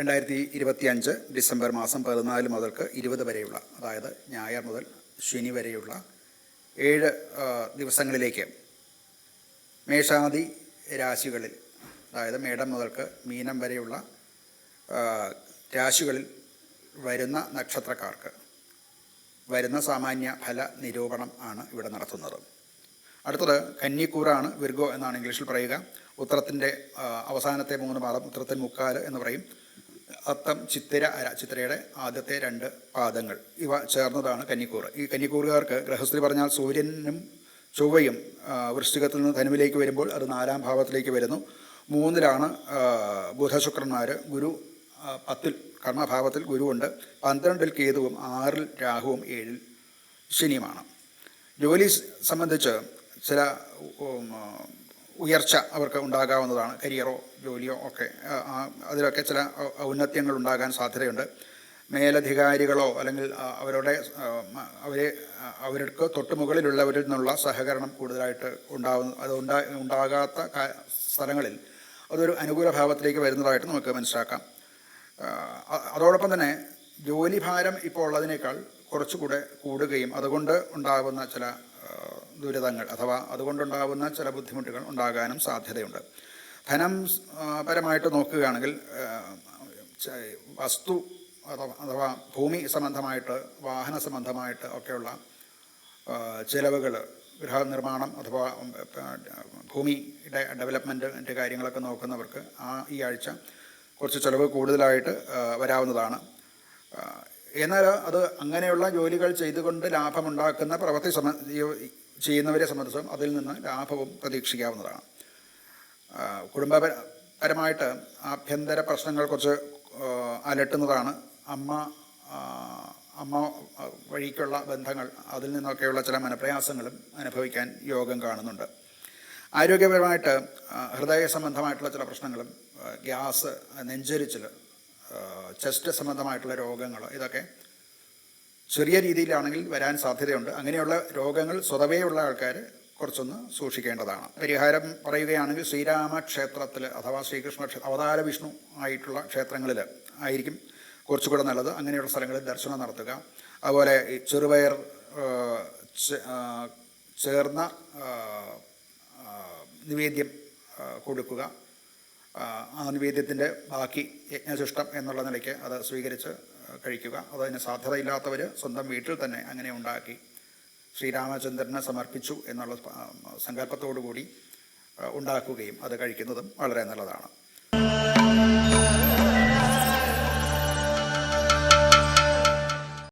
രണ്ടായിരത്തി ഇരുപത്തി അഞ്ച് ഡിസംബർ മാസം പതിനാല് മുതൽക്ക് ഇരുപത് വരെയുള്ള അതായത് ഞായർ മുതൽ ശനി വരെയുള്ള ഏഴ് ദിവസങ്ങളിലേക്ക് മേഷാദി രാശികളിൽ അതായത് മേടം മുതൽക്ക് മീനം വരെയുള്ള രാശികളിൽ വരുന്ന നക്ഷത്രക്കാർക്ക് വരുന്ന സാമാന്യ ഫല നിരൂപണം ആണ് ഇവിടെ നടത്തുന്നത്. അടുത്തത് കന്നിക്കൂറാണ് വിർഗോ എന്നാണ് ഇംഗ്ലീഷിൽ പറയുക. ഉത്തരത്തിന്റെ അവസാനത്തെ മൂന്ന് പാദം ഉത്തരത്തിൻ മുക്കാൽ എന്ന് പറയും. അത്തം ചിത്തിര അര ചിത്തിരയുടെ ആദ്യത്തെ രണ്ട് പാദങ്ങൾ. ഇവ ചേർന്നതാണ് കന്നിക്കൂർ ഈ കന്നിക്കൂറുകാർക്ക് ഗൃഹസ്ഥി പറഞ്ഞാൽ സൂര്യനും ചൊവ്വയും വൃശ്ചികത്തിൽ നിന്ന് ധനുവിലേക്ക് വരുമ്പോൾ അത് നാലാം ഭാവത്തിലേക്ക് വരുന്നു. മൂന്നിലാണ് ബുധശുക്രന്മാർ ഗുരു പത്തിൽ കർമ്മഭാവത്തിൽ ഗുരുവുണ്ട്. പന്ത്രണ്ടിൽ കേതുവും ആറിൽ രാഹുവും ഏഴിൽ ശനിയുമാണ്. ജോലി സംബന്ധിച്ച് ചില ഉയർച്ച അവർക്ക് ഉണ്ടാകാവുന്നതാണ് കരിയറോ ജോലിയോ ഒക്കെ. അതിലൊക്കെ ചില ഔന്നത്യങ്ങൾ ഉണ്ടാകാൻ സാധ്യതയുണ്ട്. മേലധികാരികളോ അല്ലെങ്കിൽ അവരുടെ അവരെ അവർക്ക് തൊട്ട് മുകളിലുള്ളവരിൽ നിന്നുള്ള സഹകരണം കൂടുതലായിട്ട് ഉണ്ടാവുന്ന അത് ഉണ്ടാ ഉണ്ടാകാത്ത സ്ഥലങ്ങളിൽ അതൊരു അനുകൂല ഭാവത്തിലേക്ക് വരുന്നതായിട്ട് നമുക്ക് മനസ്സിലാക്കാം. അതോടൊപ്പം തന്നെ ജോലിഭാരം ഇപ്പോൾ ഉള്ളതിനേക്കാൾ കുറച്ചുകൂടെ കൂടുകയും അതുകൊണ്ട് ഉണ്ടാകുന്ന ചില ദുരിതങ്ങൾ അഥവാ അതുകൊണ്ടുണ്ടാകുന്ന ചില ബുദ്ധിമുട്ടുകൾ ഉണ്ടാകാനും സാധ്യതയുണ്ട്. ധനം പരമായിട്ട് നോക്കുകയാണെങ്കിൽ വസ്തു അഥവാ ഭൂമി സംബന്ധമായിട്ട് വാഹന സംബന്ധമായിട്ട് ഒക്കെയുള്ള ചിലവുകൾ ഗൃഹനിർമ്മാണം അഥവാ ഭൂമിയുടെ ഡെവലപ്മെന്റിന്റെ കാര്യങ്ങളൊക്കെ നോക്കുന്നവർക്ക് ആ ഈ ആഴ്ച കുറച്ച് ചിലവ് കൂടുതലായിട്ട് വരാവുന്നതാണ്. എന്നാൽ അത് അങ്ങനെയുള്ള ജോലികൾ ചെയ്തുകൊണ്ട് ലാഭമുണ്ടാക്കുന്ന പ്രവൃത്തി ഈ- ചെയ്യുന്നവരെ സംബന്ധിച്ചും അതിൽ നിന്ന് ലാഭവും പ്രതീക്ഷിക്കാവുന്നതാണ്. കുടുംബപരമായിട്ട് ആഭ്യന്തര പ്രശ്നങ്ങൾ കുറച്ച് അലട്ടുന്നതാണ്. അമ്മ അമ്മ വഴിക്കുള്ള ബന്ധങ്ങൾ അതിൽ നിന്നൊക്കെയുള്ള ചില മനപ്രയാസങ്ങളും അനുഭവിക്കാൻ യോഗം കാണുന്നുണ്ട്. ആരോഗ്യപരമായിട്ട് ഹൃദയ സംബന്ധമായിട്ടുള്ള ചില പ്രശ്നങ്ങളും ഗ്യാസ് നെഞ്ചരിച്ചിൽ ചെസ്റ്റ് സംബന്ധമായിട്ടുള്ള രോഗങ്ങൾ ഇതൊക്കെ ചെറിയ രീതിയിലാണെങ്കിൽ വരാൻ സാധ്യതയുണ്ട്. അങ്ങനെയുള്ള രോഗങ്ങൾ സ്വതവേയുള്ള ആൾക്കാർ കുറച്ചൊന്ന് സൂക്ഷിക്കേണ്ടതാണ്. പരിഹാരം പറയുകയാണെങ്കിൽ ശ്രീരാമ ക്ഷേത്രത്തിൽ അഥവാ ശ്രീകൃഷ്ണ ക്ഷേ അവതാര വിഷ്ണു ആയിട്ടുള്ള ക്ഷേത്രങ്ങളിൽ ആയിരിക്കും കുറച്ചുകൂടെ നല്ലത്. അങ്ങനെയുള്ള സ്ഥലങ്ങളിൽ ദർശനം നടത്തുക. അതുപോലെ ചെറുപയർ ചേർന്ന നിവേദ്യം കൊടുക്കുക. ആ, ആ ബാക്കി യജ്ഞശിഷ്ടം എന്നുള്ള നിലയ്ക്ക് അത് സ്വീകരിച്ച് കഴിക്കുക. അതതിന് സാധ്യതയില്ലാത്തവർ സ്വന്തം വീട്ടിൽ തന്നെ അങ്ങനെ ഉണ്ടാക്കി ശ്രീരാമചന്ദ്രനെ സമർപ്പിച്ചു എന്നുള്ള സങ്കല്പത്തോടു കൂടി ഉണ്ടാക്കുകയും അത് കഴിക്കുന്നതും വളരെ നല്ലതാണ്.